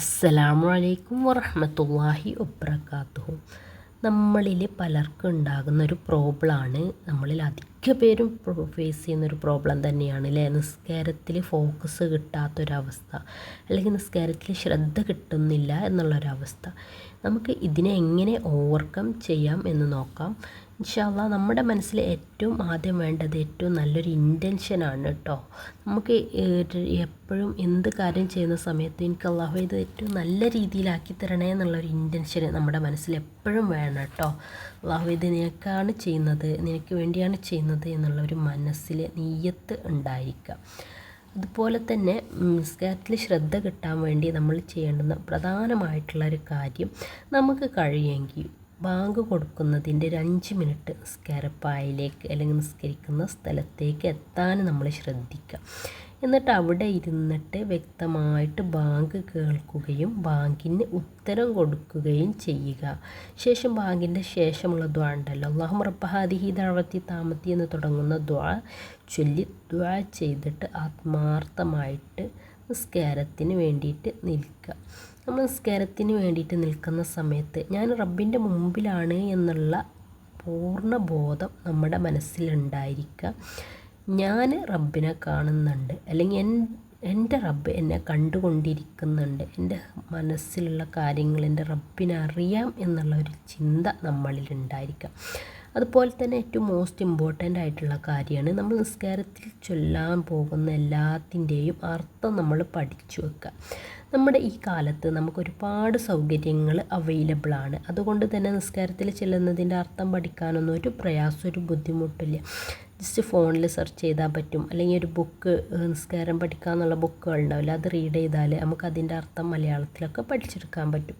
അസ്സലാമു അലൈക്കും വറഹമത്തല്ലാഹി വബർക്കാത്തുഹു നമ്മളിൽ പലർക്കും ഉണ്ടാകുന്ന ഒരു പ്രോബ്ലമാണ്. നമ്മളിൽ അധിക പേരും ഫേസ് ചെയ്യുന്ന ഒരു പ്രോബ്ലം തന്നെയാണ് അല്ലേ നിസ്കാരത്തിൽ ഫോക്കസ് കിട്ടാത്തൊരവസ്ഥ അല്ലെങ്കിൽ നിസ്കാരത്തിൽ ശ്രദ്ധ കിട്ടുന്നില്ല എന്നുള്ളൊരവസ്ഥ. നമുക്ക് ഇതിനെ എങ്ങനെ ഓവർകം ചെയ്യാം എന്ന് നോക്കാം. ഇൻഷാല്ല നമ്മുടെ മനസ്സിൽ ഏറ്റവും ആദ്യം വേണ്ടത് ഏറ്റവും നല്ലൊരു ഇന്റൻഷനാണ് കേട്ടോ നമുക്ക് എപ്പോഴും എന്ത് കാര്യം ചെയ്യുന്ന സമയത്ത് എനിക്ക് അള്ളാഹു ഇത് ഏറ്റവും നല്ല രീതിയിലാക്കി തരണേ എന്നുള്ളൊരു ഇന്റൻഷൻ നമ്മുടെ മനസ്സിൽ എപ്പോഴും വേണം കേട്ടോ അള്ളാഹു ഇത് നിനക്കാണ് ചെയ്യുന്നത് നിനക്ക് വേണ്ടിയാണ് ചെയ്യുന്നത് എന്നുള്ളൊരു മനസ്സിൽ നീയത്ത് ഉണ്ടായിരിക്കുക അതുപോലെ തന്നെ നിസ്കാരത്തിൽ ശ്രദ്ധ കിട്ടാൻ വേണ്ടി നമ്മൾ ചെയ്യേണ്ടുന്ന പ്രധാനമായിട്ടുള്ള ഒരു കാര്യം നമുക്ക് കഴിയുമെങ്കിൽ ബാങ്ക് കൊടുക്കുന്നതിന്റെ ഒരു അഞ്ച് മിനിറ്റ് നിസ്കാരപ്പായയിലേക്ക് അല്ലെങ്കിൽ നിസ്കരിക്കുന്ന സ്ഥലത്തേക്ക് എത്താൻ നമ്മൾ ശ്രദ്ധിക്കുക. എന്നിട്ട് അവിടെ ഇരുന്നിട്ട് വ്യക്തമായിട്ട് ബാങ്ക് കേൾക്കുകയും ബാങ്കിന് ഉത്തരം കൊടുക്കുകയും ചെയ്യുക. ശേഷം ബാങ്കിന്റെ ശേഷമുള്ള ദ്വാ ഉണ്ടല്ലോ. അള്ളാഹു റബ്ബഹാദിഹി താമത്തി എന്ന് തുടങ്ങുന്ന ദ്വാ ചൊല്ലി ദ്വാ ചെയ്തിട്ട് ആത്മാർത്ഥമായിട്ട് നിസ്കാരത്തിന് വേണ്ടിയിട്ട് നിൽക്കുക. നമ്മൾ നിസ്കാരത്തിന് വേണ്ടിയിട്ട് നിൽക്കുന്ന സമയത്ത് ഞാൻ റബ്ബിന്റെ മുമ്പിലാണ് എന്നുള്ള പൂർണ ബോധം നമ്മുടെ മനസ്സിലുണ്ടായിരിക്കുക. ഞാൻ റബ്ബിനെ കാണുന്നുണ്ട്. അല്ലെങ്കിൽ എൻ എന്റെ റബ്ബ് എന്നെ കണ്ടുകൊണ്ടിരിക്കുന്നുണ്ട്. എന്റെ മനസ്സിലുള്ള കാര്യങ്ങൾ എന്റെ റബ്ബിനെ അറിയാം എന്നുള്ള ഒരു ചിന്ത നമ്മളിൽ ഉണ്ടായിരിക്കാം അതുപോലെ തന്നെ ഏറ്റവും മോസ്റ്റ് ഇമ്പോർട്ടന്റ് ആയിട്ടുള്ള കാര്യമാണ് നമ്മൾ നിസ്കാരത്തിൽ ചൊല്ലാൻ പോകുന്ന എല്ലാത്തിന്റെയും അർത്ഥം നമ്മൾ പഠിച്ചു വെക്കുക. നമ്മുടെ ഈ കാലത്ത് നമുക്ക് ഒരുപാട് സൗകര്യങ്ങൾ അവൈലബിൾ ആണ്. അതുകൊണ്ട് തന്നെ നിസ്കാരത്തിൽ ചെല്ലുന്നതിന്റെ അർത്ഥം പഠിക്കാനൊന്നും ഒരു പ്രയാസം ഒരു ബുദ്ധിമുട്ടില്ല. ജസ്റ്റ് ഫോണിൽ സെർച്ച് ചെയ്താൽ പറ്റും. അല്ലെങ്കിൽ ഒരു ബുക്ക് നിസ്കാരം പഠിക്കാമെന്നുള്ള ബുക്കുകൾ ഉണ്ടാവില്ല. അത് റീഡ് ചെയ്താൽ നമുക്ക് അതിന്റെ അർത്ഥം മലയാളത്തിലൊക്കെ പഠിച്ചെടുക്കാൻ പറ്റും.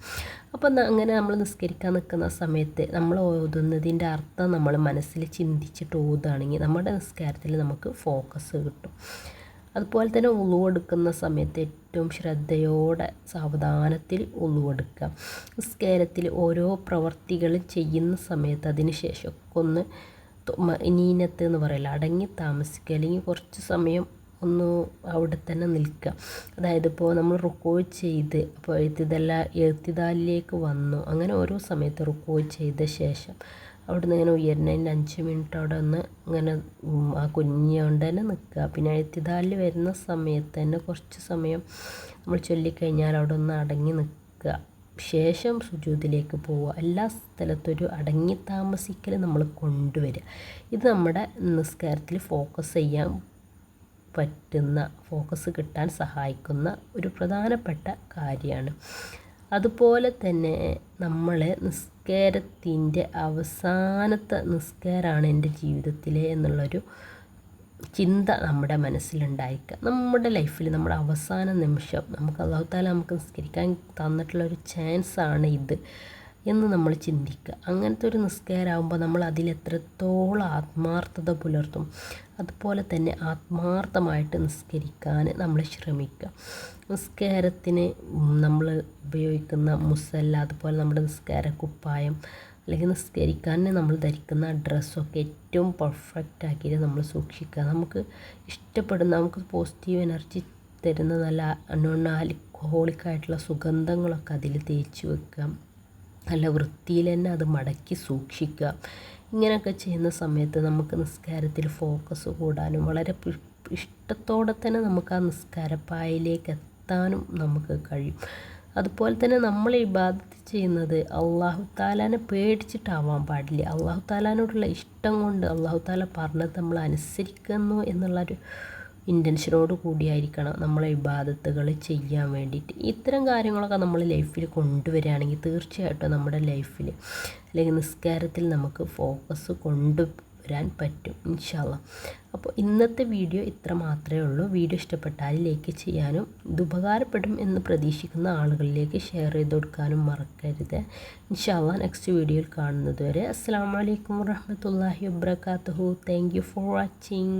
അപ്പം അങ്ങനെ നമ്മൾ നിസ്കരിക്കാൻ നിൽക്കുന്ന സമയത്ത് നമ്മൾ ഓതുന്നതിന്റെ അർത്ഥം നമ്മൾ മനസ്സിൽ ചിന്തിച്ചിട്ട് ഓതുകയാണെങ്കിൽ നമ്മുടെ നിസ്കാരത്തിൽ നമുക്ക് ഫോക്കസ് കിട്ടും. അതുപോലെ തന്നെ ഉളുവെടുക്കുന്ന സമയത്ത് ഏറ്റവും ശ്രദ്ധയോടെ സാവധാനത്തിൽ ഉളുവെടുക്കുക. നിസ്കാരത്തിൽ ഓരോ പ്രവർത്തികൾ ചെയ്യുന്ന സമയത്ത് അതിന് ശേഷം ഒന്ന് നീനത്ത് എന്ന് പറയില്ല അടങ്ങി താമസിക്കുക. അല്ലെങ്കിൽ കുറച്ച് സമയം ഒന്ന് അവിടെ തന്നെ നിൽക്കുക. അതായത് ഇപ്പോൾ നമ്മൾ റുക്കോ ചെയ്ത് അപ്പോൾ എഴുത്തിതല്ല എഴുത്തിതാലിലേക്ക് വന്നു. അങ്ങനെ ഓരോ സമയത്ത് റുക്കോ ചെയ്ത ശേഷം അവിടുന്ന് ഇങ്ങനെ ഉയരുന്നതിന്റെ അഞ്ച് മിനിറ്റ് അവിടെ ഒന്ന് ഇങ്ങനെ ആ കുഞ്ഞുകൊണ്ട് തന്നെ നിൽക്കുക. പിന്നെ എഴുത്തിതാലിൽ വരുന്ന സമയത്ത് തന്നെ കുറച്ച് സമയം നമ്മൾ ചൊല്ലിക്കഴിഞ്ഞാൽ അവിടെ ഒന്ന് അടങ്ങി നിൽക്കുക. ശേഷം സുജൂതിലേക്ക് പോവുക. എല്ലാ സ്ഥലത്തൊരു അടങ്ങി താമസിക്കൽ നമ്മൾ കൊണ്ടുവരിക. ഇത് നമ്മുടെ നിസ്കാരത്തിൽ ഫോക്കസ് ചെയ്യാൻ പറ്റുന്ന ഫോക്കസ് കിട്ടാൻ സഹായിക്കുന്ന ഒരു പ്രധാനപ്പെട്ട കാര്യമാണ്. അതുപോലെ തന്നെ നമ്മൾ നിസ്കാരത്തിന്റെ അവസാനത്തെ നിസ്കാരമാണ് എന്റെ ജീവിതത്തിലെ എന്നുള്ളൊരു ചിന്ത നമ്മുടെ മനസ്സിലുണ്ടായിരിക്കുക നമ്മുടെ ലൈഫിൽ നമ്മുടെ അവസാന നിമിഷം നമുക്ക് അള്ളാഹുത്താല നമുക്ക് നിസ്കരിക്കാൻ തന്നിട്ടുള്ള ഒരു ചാൻസാണ് ഇത്. എന്ന് നമ്മൾ ചിന്തിക്കുക. അങ്ങനത്തെ ഒരു നിസ്കാരമാകുമ്പോൾ നമ്മൾ അതിൽ എത്രത്തോളം ആത്മാർത്ഥത പുലർത്തും അതുപോലെ തന്നെ ആത്മാർത്ഥമായിട്ട് നിസ്കരിക്കാൻ നമ്മൾ ശ്രമിക്കുക. നിസ്കാരത്തിന് നമ്മൾ ഉപയോഗിക്കുന്ന മുസല്ല അതുപോലെ നമ്മുടെ നിസ്കാര കുപ്പായം അല്ലെങ്കിൽ നിസ്കരിക്കാൻ നമ്മൾ ധരിക്കുന്ന ഡ്രസ്സൊക്കെ ഏറ്റവും പെർഫെക്റ്റ് ആക്കിയിട്ട് നമ്മൾ സൂക്ഷിക്കുക. നമുക്ക് ഇഷ്ടപ്പെടുന്ന നമുക്ക് പോസിറ്റീവ് എനർജി തരുന്ന നല്ല നോൺ ആൽക്കഹോളിക് ആയിട്ടുള്ള സുഗന്ധങ്ങളൊക്കെ അതിൽ തേച്ച് വെക്കുക. നല്ല വൃത്തിയിൽ തന്നെ അത് മടക്കി സൂക്ഷിക്കുക. ഇങ്ങനെയൊക്കെ ചെയ്യുന്ന സമയത്ത് നമുക്ക് നിസ്കാരത്തിൽ ഫോക്കസ് കൂടാനും വളരെ ഇഷ്ടത്തോടെ തന്നെ നമുക്ക് ആ നിസ്കാരപ്പായയിലേക്ക് എത്താനും നമുക്ക് കഴിയും. അതുപോലെ തന്നെ നമ്മൾ ഇബാദത്ത് ചെയ്യുന്നത് അള്ളാഹു താലാനെ പേടിച്ചിട്ടാവാൻ പാടില്ല. അള്ളാഹു താലാനോടുള്ള ഇഷ്ടം കൊണ്ട് അള്ളാഹു താല പറഞ്ഞത് നമ്മൾ അനുസരിക്കുന്നു എന്നുള്ളൊരു ഇന്റൻഷനോട് കൂടിയായിരിക്കണം നമ്മളെ ഇബാദത്തുകൾ ചെയ്യാൻ വേണ്ടിയിട്ട്. ഇത്തരം കാര്യങ്ങളൊക്കെ നമ്മൾ ലൈഫിൽ കൊണ്ടുവരികയാണെങ്കിൽ തീർച്ചയായിട്ടും നമ്മുടെ ലൈഫിൽ അല്ലെങ്കിൽ നിസ്കാരത്തിൽ നമുക്ക് ഫോക്കസ് കൊണ്ടു വരാൻ പറ്റും ഇൻഷാല്ല അപ്പോൾ ഇന്നത്തെ വീഡിയോ ഇത്ര മാത്രമേ ഉള്ളൂ. വീഡിയോ ഇഷ്ടപ്പെട്ടാൽ ലൈക്ക് ചെയ്യാനും ഇത് ഉപകാരപ്പെടും എന്ന് പ്രതീക്ഷിക്കുന്ന ആളുകളിലേക്ക് ഷെയർ ചെയ്ത് കൊടുക്കാനും മറക്കരുത്. ഇൻഷാല്ല നെക്സ്റ്റ് വീഡിയോയിൽ കാണുന്നത് വരെ. അസ്സാം വലൈക്കും വാഹമത്തല്ലാഹി വാബർക്കാത്തു താങ്ക് യു ഫോർ വാച്ചിങ്